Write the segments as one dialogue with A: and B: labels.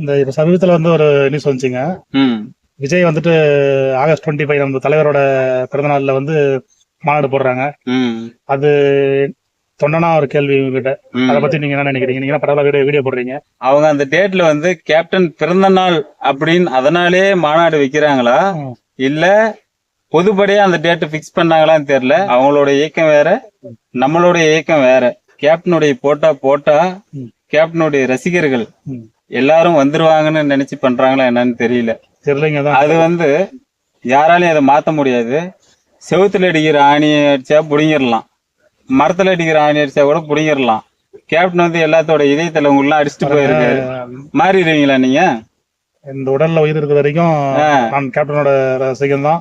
A: இந்த இப்ப சமீபத்துல வந்து ஒரு நியூஸ் வந்துச்சுங்க. விஜய் வந்துட்டு ஆகஸ்ட் டுவெண்ட்டி ஃபைவ் நம்ம தலைவரோட பிறந்த நாள்ல வந்து மாநாடு போடுறாங்க. அது தொண்டனா ஒரு கேள்வி உங்ககிட்ட. அதை பத்தி நீங்க என்ன நினைக்கிறீங்க? நீங்க பரவாயில்ல வீடியோ வீடியோ போடுறீங்க?
B: அவங்க அந்த டேட்ல வந்து கேப்டன் பிறந்த நாள் அப்படின்னு அதனாலே மாநாடு வைக்கிறாங்களா. இல்ல பொதுப்படியா அந்த டேட் பிக்ஸ் பண்ணாங்களான்னு தெரியல. அவங்களோட இயக்கம் வேற நம்மளோட இயக்கம் வேற. கேப்டனுடைய போட்டா போட்டா. கேப்டனுடைய ரசிகர்கள். எல்லாரும் வந்துருவாங்கன்னு நினைச்சு பண்றாங்களா என்னன்னு தெரியல.
A: தெரியலங்க தான்
B: அது வந்து யாராலையும் அதை மாத்த முடியாது. செவுத்துல அடிக்கிற ஆணியை அடிச்சா புடிங்கிடலாம். மரத்துல அடிக்கிற ஆணி அடிச்சா கூட புடிங்கிடலாம். கேப்டன் வந்து எல்லாத்தோட இதயத்துல உங்களெல்லாம் அடிச்சுட்டு போயிருக்காரு. மாறிடுவீங்களா நீங்க?
A: இந்த உடல்ல உயிர் இருக்கிற வரைக்கும். நான் கேப்டனோட ரசிகன் தான்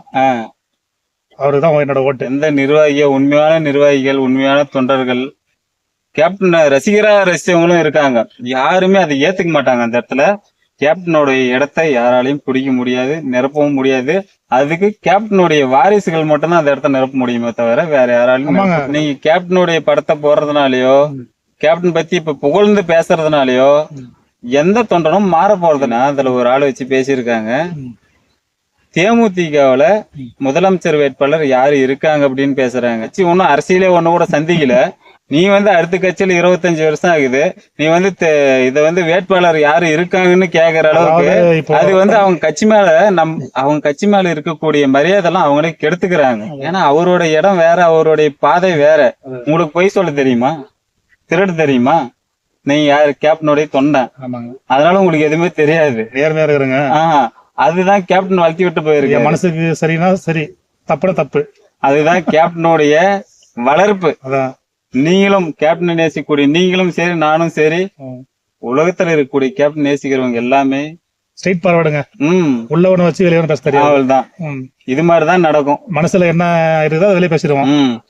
A: அவரு தான் என்னோட ஓட்டு.
B: எந்த நிர்வாகியோ உண்மையான நிர்வாகிகள் உண்மையான தொண்டர்கள் கேப்டன் ரசிகரா ரசிச்சவங்களும் இருக்காங்க. யாருமே அதை ஏத்துக்க மாட்டாங்க அந்த இடத்துல. கேப்டனுடைய இடத்தை யாராலையும் பிடிக்க முடியாது நிரப்பவும் முடியாது. அதுக்கு கேப்டனுடைய வாரிசுகள் மட்டும்தான் அந்த இடத்த நிரப்ப முடியுமே தவிர வேற யாராலையும் நீங்க கேப்டனுடைய படத்தை போடுறதுனாலயோ. கேப்டன் பத்தி இப்ப புகழ்ந்து பேசுறதுனாலயோ. எந்த தொண்டனும் மாற போறதுன்னா அதுல ஒரு ஆள் வச்சு பேசியிருக்காங்க. தேமுதிகவுல முதலமைச்சர் வேட்பாளர் யாரு இருக்காங்க அப்படின்னு பேசுறாங்க. ஒன்னும் அரசியலே ஒண்ணு கூட சந்திக்கல. நீ வந்து அடுத்த கட்சியில இருபத்தஞ்சு வருஷம் ஆகுது. நீ வந்து இத வந்து வேட்பாளர் யாரு இருக்காங்கன்னு கேக்குற அளவுக்கு அது வந்து அவங்க கட்சி மேல நம் அவங்க கட்சி மேல இருக்கக்கூடிய மரியாதை எல்லாம் அவங்களே கெடுத்துக்கிறாங்க. ஏன்னா அவரோட இடம் வேற அவருடைய பாதை வேற. உங்களுக்கு பொய் சொல்ல தெரியுமா? திருட தெரியுமா? நீ யாரு கேப்டனுடைய
A: ஆமாங்க.
B: அதனால உங்களுக்கு எதுவுமே தெரியாது.
A: நேர்மையா இருக்கிறேங்க
B: ஆஹா அதுதான் கேப்டன் வளர்த்தி விட்டு போயிருக்கு
A: மனசுக்கு சரினா சரி. தப்புனா தப்பு.
B: அதுதான் கேப்டனுடைய வளர்ப்பு.
A: அதான்.
B: நீங்களும் கேப்டன் நேசிக்கக்கூடிய நீங்களும் சரி நானும் சரி. உலகத்துல இருக்கக்கூடிய கேப்டன் நேசிக்கிறவங்க எல்லாமே
A: ஸ்ட்ரைட் பார்வைடுங்க.
B: ம்.
A: உள்ள ஒண்ணு வச்சு வெளியே ஒண்ணு பேச தெரியாது.
B: அவள்தான்.
A: ம்.
B: இது மாதிரிதான் நடக்கும்.
A: மனசுல என்ன இருக்குதோ அதை வெளியே பேசிடுவோம்.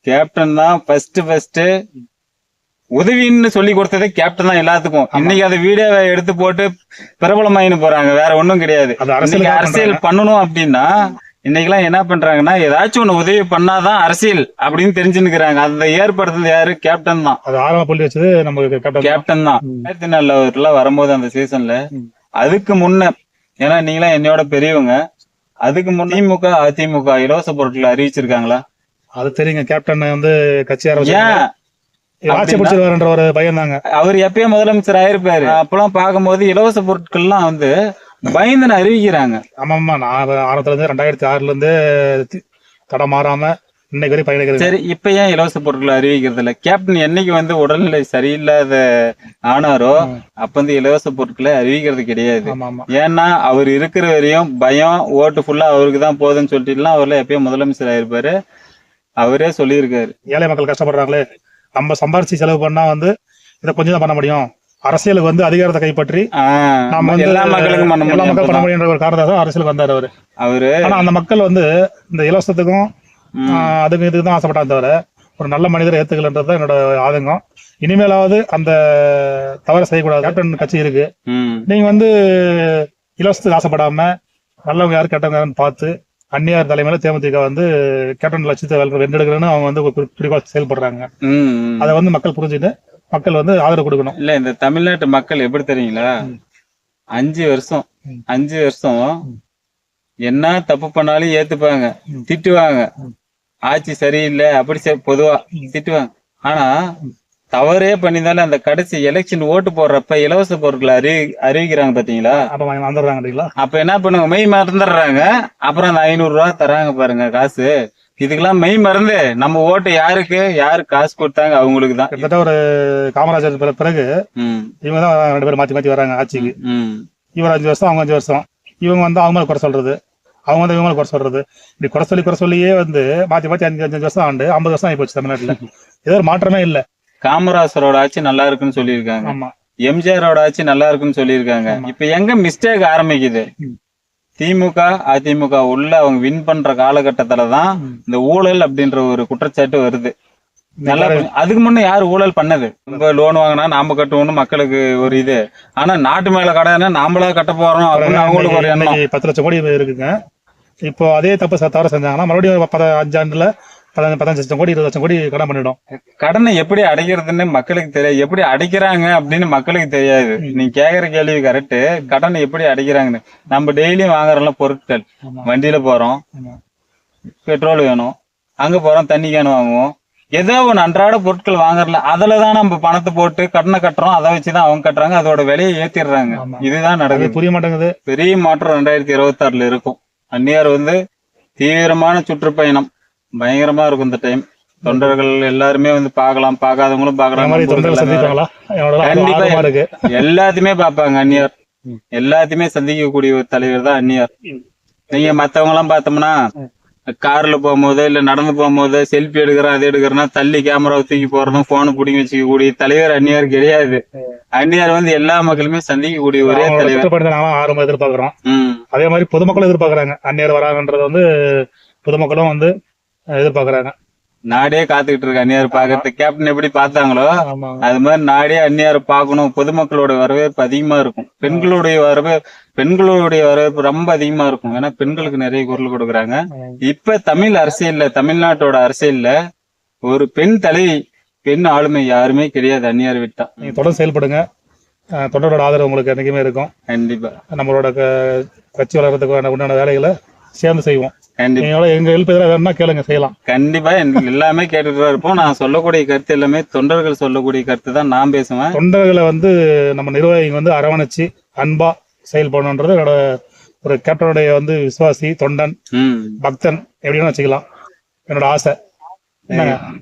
B: கேப்டன் தான் ஃபர்ஸ்ட் ஃபர்ஸ்ட் உதவின்னு சொல்லி கொடுத்ததே கேப்டன் தான் எல்லாத்துக்கும். இன்னைக்கு அந்த வீடியோவை எடுத்து போட்டு பிரபலமாயின்னு போறாங்க. வேற ஒண்ணும் கிடையாது.
A: அது அரசியல்
B: பண்ணணும் அப்படின்னா இன்னைக்கெல்லாம் என்ன பண்றாங்கன்னா ஏதாச்சும் ஒண்ணு உதவி பண்ணாதான் அரசியல் அப்படின்னு தெரிஞ்சுன்னுக்குறாங்க. அந்த ஏற்படுத்துறது யாரு? கேப்டன் தான்.
A: அது ஆரம்ப புள்ளி வச்சது நமக்கு கேப்டன்
B: தான். ரெண்டாயிரத்தி நாலுல வரும்போது அந்த சீசன்ல. அதுக்கு முன்ன ஏன்னா நீங்களாம் என்னையோட பெரியவங்க அதுக்கு முன்ன திமுக அதிமுக இலவச பொருட்களை அறிவிச்சிருக்காங்களா?
A: அது தெரியுங்க. கேப்டன் வந்து கட்சி ஆரம்பிச்சு
B: ஏன்?
A: ஆட்சி பிடிச்சிருவாருன்ற ஒரு பயம் தாங்க
B: அவர் எப்பயே முதலமைச்சர் ஆயிருப்பாரு. அப்பெல்லாம் பார்க்கும்போது இலவச பொருட்கள்லாம் வந்து பயந்துன்னு அறிவிக்கிறாங்க.
A: ஆமா ஆமா நான் ஆரம்பத்துல இருந்து ரெண்டாயிரத்தி ஆறுல இருந்து தி- தடம் மாறாம இன்னைக்கு வரை பயணிக்கிறது
B: சரி இப்ப ஏன் இலவச பொருட்களை அறிவிக்கிறது இல்ல? கேப்டன் என்னைக்கு வந்து உடல்நிலை சரியில்லாத ஆனாரோ அப்ப வந்து இலவச பொருட்களை அறிவிக்கிறது கிடையாது. ஏன்னா அவர் இருக்கிற வரையும் பயம் ஓட்டு ஃபுல்லா அவருக்கு தான் போகுதுன்னு சொல்லிட்டுலாம் அவர்ல எப்பயும் முதலமைச்சர் ஆயிருப்பாரு. அவரே சொல்லியிருக்காரு.
A: ஏழை மக்கள் கஷ்டப்படுறாங்களே நம்ம சம்பாரிச்சு செலவு பண்ணா வந்து இதை கொஞ்சம் தான் பண்ண முடியும். அரசியலுக்கு வந்து அதிகாரத்தை கைப்பற்றி நம்ம வந்து
B: எல்லா மக்களுக்கும்
A: எல்லா மக்கள் பண்ண முடியுன்ற ஒரு காரணத்தை தான் அரசியலுக்கு வந்தாரு அவரு.
B: அவரு
A: ஆனா அந்த மக்கள் வந்து இந்த இலவசத்துக்கும் அதுக்கு இதுக்கு தான் ஆசைப்பட்டாங்க தவிர ஒரு நல்ல மனிதரை ஏத்துக்கலன்றது தான் என்னோட ஆதங்கம். இனிமேலாவது அந்த தவறை செய்யக்கூடாது. கேப்டன் கட்சி இருக்கு. நீங்க வந்து இலவசத்துக்கு ஆசைப்படாம நல்லவங்க யாரு கெட்டவங்கன்னு பார்த்து அந்நியார் தலைமையில தேமுதிக வந்து கேப்டன் லட்சத்தை வென்றெடுக்கிறேன்னு அவங்க வந்து குறிக்கோள் செயல்படுறாங்க. அதை வந்து மக்கள் புரிஞ்சுட்டு மக்கள் வந்து ஆதரவு கொடுக்கணும்.
B: இல்ல இந்த தமிழ்நாட்டு மக்கள் எப்படி தெரியுங்களா? அஞ்சு வருஷம். அஞ்சு வருஷம் என்ன தப்பு பண்ணாலும் ஏத்துப்பாங்க. திட்டுவாங்க. ஆட்சி சரியில்லை அப்படி பொதுவா திட்டுவாங்க. ஆனா தவறே பண்ணியிருந்தாலும் அந்த கடைசி எலெக்ஷன் ஓட்டு போடுறப்ப இலவச பொருட்களை அறிவி அறிவிக்கிறாங்க பாத்தீங்களா?
A: அப்ப
B: என்ன பண்ணுவாங்க? மெய் மறந்துடுறாங்க. அப்புறம் அந்த ஐநூறு ரூபா தராங்க பாருங்க காசு. இதுக்கெல்லாம் மெய் மறந்து நம்ம ஓட்டு யாருக்கு யாரு காசு கொடுத்தாங்க அவங்களுக்கு தான்
A: கிட்டத்தட்ட ஒரு காமராஜர் பிற- பிறகு இவங்க தான் ரெண்டு பேரும் மாத்தி மாத்தி வராங்க ஆட்சிக்கு. இவர் அஞ்சு வருஷம் அவங்க அஞ்சு வருஷம். இவங்க வந்து அவங்க மேல குறை சொல்றது. அவங்க வந்து இவங்க மேல குறை சொல்றது. இப்படி குறை சொல்லி குறை சொல்லியே வந்து மாத்தி மாத்தி அஞ்சு அஞ்சு வருஷம் ஆண்டு ஐம்பது வருஷம் ஆகி போச்சு தமிழ்நாட்டுல. ஏதோ ஒரு மாற்றமே இல்ல.
B: காமராசரோட ஆட்சி நல்லா இருக்குன்னு சொல்லியிருக்காங்க.
A: ஆமா.
B: எம்ஜிஆரோட ஆட்சி நல்லா இருக்குன்னு சொல்லியிருக்காங்க. இப்ப எங்க மிஸ்டேக் ஆரம்பிக்குது. திமுக அதிமுக உள்ள அவங்க வின் பண்ற காலகட்டத்துல தான். இந்த ஊழல் அப்படின்ற ஒரு குற்றச்சாட்டு வருது. நல்லா அதுக்கு முன்ன யாரு ஊழல் பண்ணது? நம்ம லோன் வாங்கினா நாம கட்டுவோம்னு மக்களுக்கு ஒரு இது. ஆனா நாட்டு மேல கடனை நாமளா கட்ட போறோம் அப்படின்னு அவங்களுக்கு ஒரு எண்ணம்.
A: பத்து லட்சம் கோடி இருக்குங்க. இப்போ அதே தப்பு தவறு செஞ்சாங்கன்னா மறுபடியும் அஞ்சு ஆண்டுல பதினஞ்சு லட்சம் கோடி இருபது லட்சம் கோடி கடன் பண்ணிடும்
B: கடனை எப்படி அடைக்கிறதுன்னு மக்களுக்கு தெரியாது. எப்படி அடைக்கிறாங்க அப்படின்னு மக்களுக்கு தெரியாது. நீ கேக்குற கேள்வி கரெக்ட் கடனை எப்படி அடைக்கிறாங்கன்னு. நம்ம டெய்லியும் வாங்குறோம்ல பொருட்கள். வண்டியில போறோம். பெட்ரோல் வேணும். அங்க போறோம் தண்ணி கேன் வாங்குவோம். ஏதோ ஒன்று அன்றாட பொருட்கள் வாங்குறல அதுல தான் நம்ம பணத்தை போட்டு கடனை கட்டுறோம். அதை வச்சுதான் அவங்க கட்டுறாங்க. அதோட விலையை ஏத்திடுறாங்க. இதுதான் நடக்குது.
A: புரிய மாட்டேங்குது.
B: பெரிய மாற்றம் ரெண்டாயிரத்தி இருபத்தி ஆறுல இருக்கும். அந்நியார் வந்து தீவிரமான சுற்றுப்பயணம். பயங்கரமா இருக்கும் இந்த டைம் தொண்டர்கள் எல்லாருமே வந்து பார்க்கலாம். பார்க்காதவங்களும்
A: அந்த மாதிரி தொண்டர்கள்
B: பார்க்கலாம் எல்லாத்தையுமே பார்ப்பாங்க அந்நியார். எல்லாத்தையுமே சந்திக்கக்கூடிய ஒரு தலைவர் தான் அந்நியார். நீங்க மத்தவங்க எல்லாம் பார்த்தோம்னா கார்ல போகும்போது இல்ல நடந்து போகும்போது செல்ஃபி எடுக்கிறோம் அது எடுக்கிறோம்னா தள்ளி கேமராவை தூக்கி போறதும் போனை பிடிங்கி வச்சுக்க கூடிய தலைவர் அந்நியார் கிடையாது. அந்நியார் வந்து எல்லா மக்களுமே சந்திக்கக்கூடிய ஒரே தலைவர்.
A: ஆர்வமா எதிர்பார்க்கிறோம். அதே மாதிரி பொதுமக்களும் எதிர்பார்க்கறாங்க. அந்நியர் வராங்கன்றது வந்து பொதுமக்களும் வந்து எதிர்பார்க்கறாங்க.
B: நாடே காத்துக்கிட்டு இருக்கு அந்நியார் பாக்குறது கேப்டன் எப்படி பார்த்தாங்களோ அது மாதிரி நாடே அந்நியார் பார்க்கணும். பொதுமக்களோட வரவேற்பு அதிகமா இருக்கும். பெண்களுடைய வரவே பெண்களுடைய வரவேற்பு ரொம்ப அதிகமா இருக்கும். ஏன்னா பெண்களுக்கு நிறைய குரல் கொடுக்குறாங்க. இப்ப தமிழ் அரசியல்ல தமிழ்நாட்டோட அரசியல்ல ஒரு பெண் தலைவி பெண் ஆளுமை யாருமே கிடையாது அந்நியார் விட்டா.
A: நீங்க தொடர்ந்து செயல்படுங்க. அஹ், தொண்டரோட ஆதரவு உங்களுக்கு என்னைக்குமே இருக்கும்.
B: கண்டிப்பா.
A: நம்மளோட கட்சி வளர்றதுக்கு உண்டான வேலைகளை சேர்ந்து செய்வோம்.
B: கண்டிப்பா
A: எங்க ஹெல்ப் எதாவது வேணும்னா கேளுங்க செய்யலாம்.
B: கண்டிப்பா எல்லாமே கேட்டுட்டு தான் இருப்போம். நான் சொல்லக்கூடிய கருத்து எல்லாமே தொண்டர்கள் சொல்லக்கூடிய கருத்து தான் நான் பேசுவேன்.
A: தொண்டர்களை வந்து நம்ம நிர்வாகிகள் வந்து அரவணைச்சு அன்பா செயல்படணுன்றது என்னோட ஒரு கேப்டனுடைய வந்து விசுவாசி தொண்டன் பக்தன் எப்படின்னு வச்சுக்கலாம். என்னோட ஆசை?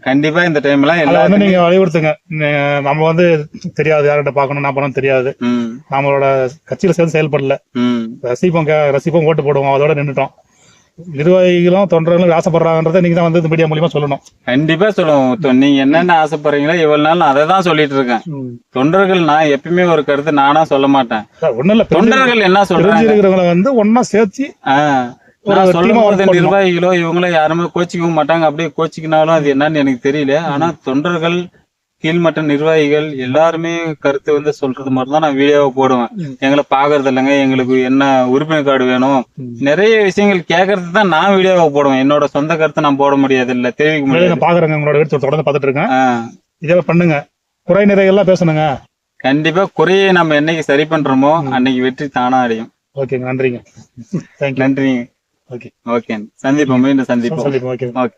B: கண்டிப்பா இந்த டைம்லாம்
A: அதை
B: எல்லா
A: வந்து நீங்க வலியுறுத்துங்க. நம்ம வந்து தெரியாது யார்கிட்ட பார்க்கணும் நான் பண்ணணும் தெரியாது. நம்மளோட கட்சியில சேர்ந்து செயல்படல. ரசிப்போம் ரசிப்போம் ஓட்டு போடுவோம் அதோட நின்றுட்டோம் நிர்வாகிகளும் தொண்டர்களும் ஆசைப்படுறாங்கன்றதை நீங்க தான் வந்து மீடியா மூலியமா சொல்லணும்.
B: கண்டிப்பா சொல்லுவோம். தொ- நீங்க என்னென்ன ஆசைப்படுறீங்களோ இவ்வளவு நாள் நான் அதை தான் சொல்லிட்டு இருக்கேன். தொண்டர்கள் நான் எப்பயுமே ஒரு கருத்து நானா சொல்ல மாட்டேன்.
A: ஒண்ணும் இல்ல
B: தொண்டர்கள் என்ன சொல்றாங்க?
A: வந்து ஒன்னா சேர்த்து.
B: நிர்வாகிகளோ இவங்களோ யாருமே கோச்சிக்கவும் மாட்டாங்க. அப்படியே கோச்சிக்கினாலும் அது என்னன்னு எனக்கு தெரியல. ஆனா தொண்டர்கள் கீழ்மட்ட நிர்வாகிகள் எல்லாருமே கருத்து வந்து சொல்றது மாதிரி தான் நான் வீடியோவை போடுவேன். எங்களை பாக்குறது இல்லைங்க எங்களுக்கு என்ன உறுப்பினர் கார்டு வேணும்? நிறைய விஷயங்கள் கேட்கறது தான் நான் வீடியோவை போடுவேன். என்னோட சொந்த கருத்தை நான் போட முடியாது இல்ல தெரிவிக்க முடியாது.
A: பாக்குறேங்க உங்களோட வீட்டு தொடர்ந்து பார்த்துட்டு இருக்கேன் இதே பண்ணுங்க. குறை நிறைகள்லாம் பேசணுங்க.
B: கண்டிப்பா குறையை நம்ம என்னைக்கு சரி பண்றோமோ அன்னைக்கு வெற்றி தானா அடையும்.
A: ஓகேங்க நன்றிங்க. தேங்க்யூ
B: நன்றி
A: ஓகே
B: ஓகே சந்திப்போம் மீண்டும் சந்திப்போம்.
A: சந்திப்போம் ஓகே
B: ஓகே.